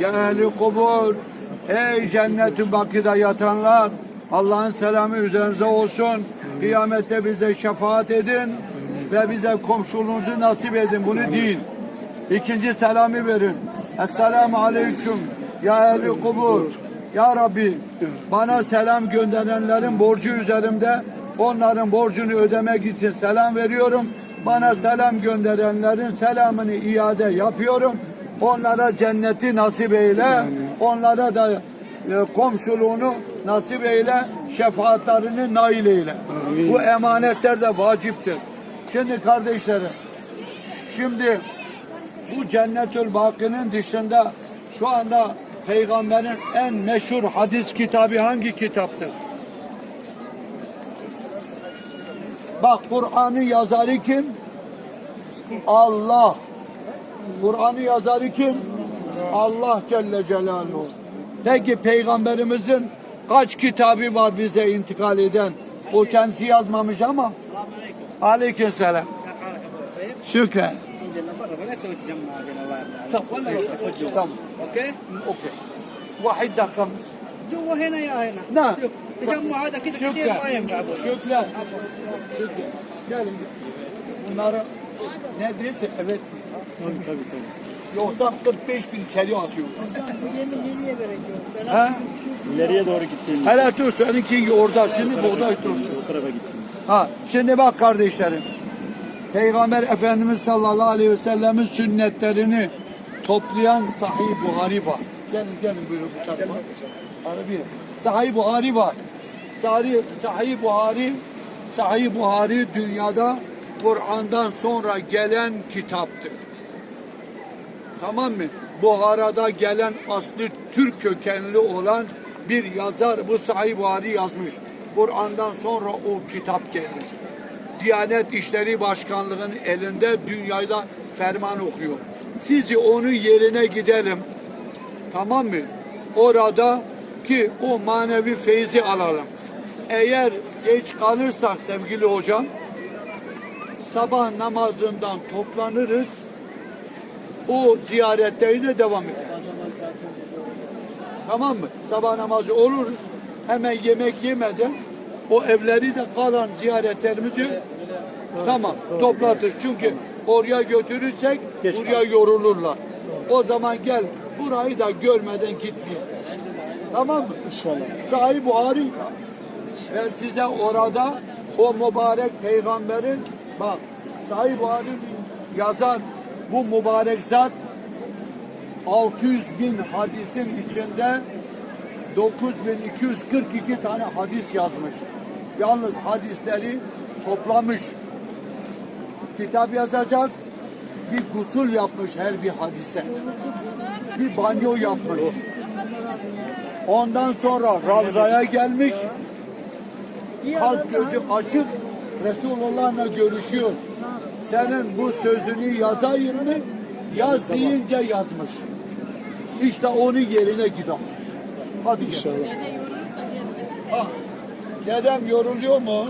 Ya ehli kubur. Ey cennet-i bakıda yatanlar. Allah'ın selamı üzerinize olsun. Kıyamette bize şefaat edin ve bize komşuluğunuzu nasip edin. Bunu değil. İkinci selamı verin. Esselamu aleyküm ya ehli kubur. Ya Rabbi bana selam gönderenlerin borcu üzerimde. Onların borcunu ödemek için selam veriyorum. Bana selam gönderenlerin selamını iade yapıyorum. Onlara cenneti nasip eyle. Onlara da e, komşuluğunu nasip eyle. Şefaatlerini nail eyle. Bu emanetler de vaciptir. Şimdi kardeşlerim, şimdi bu Cennetül Bakı'nın dışında şu anda Peygamberin en meşhur hadis kitabı hangi kitaptır? Bak Kur'an'ı yazarı kim? Allah. Kur'an'ı yazarı kim? Allah Celle Celaluhu. Peki Peygamberimizin kaç kitabı var bize intikal eden? O kendisi yazmamış ama. Aleyküm selam. Şükran. عندنا برا بلا سويت جماعة بين الله Tamam. Tamam. اوكي Okey. واحد رقم جوا هنا يا هنا نعم. تجمع هذا كذا كثير Şükran. ما ينفع Şükran. Şükran. Gelin. Bunları ne derse evet. tabii tabii. Yoksa 45 bin içeri atıyor. Ben Ha? İleriye doğru gittiğim Hele dur seninki orada şimdi buğday dursun. o tarafa gittim. Ha şimdi bak kardeşlerim. Peygamber Efendimiz sallallahu aleyhi ve sellemin sünnetlerini toplayan Sahih Buhari var. Gelin gelin buyurun bu tarafa. Arabi. Sahih Buhari var. Sahih, Sahih Buhari Sahih Buhari dünyada Kur'an'dan sonra gelen kitaptır. Tamam mı? Buhara'da gelen aslı Türk kökenli olan bir yazar bu Sahih Buhari yazmış. Kur'an'dan sonra o kitap gelmiş. Diyanet İşleri Başkanlığı'nın elinde dünyada ferman okuyor. Sizi onun yerine gidelim. Tamam mı? Orada ki o manevi feyzi alalım. Eğer geç kalırsak sevgili hocam sabah namazından toplanırız o ziyaretleri de devam eder. Tamam mı? Sabah namazı oluruz. Hemen yemek yemeden o evleri de kalan ziyaretlerimizi tamam toplatır. Çünkü oraya götürürsek buraya yorulurlar. O zaman gel burayı da görmeden gitmeyelim. Tamam mı? İnşallah. Sahih Buhari ben size orada o mübarek peygamberin bak Sahih Buhari yazan bu mübarek zat 600 bin hadisin içinde 9242 tane hadis yazmış. Yalnız hadisleri toplamış. Kitap yazacak, bir gusül yapmış her bir hadise. Bir banyo yapmış. Ondan sonra Ravza'ya gelmiş. Kalp gözü açık Resulullah'la görüşüyor. Senin bu sözünü yazayım mı? Yaz deyince yazmış. İşte onun yerine gidelim. Hadi gel. Ha, dedem yoruluyor mu?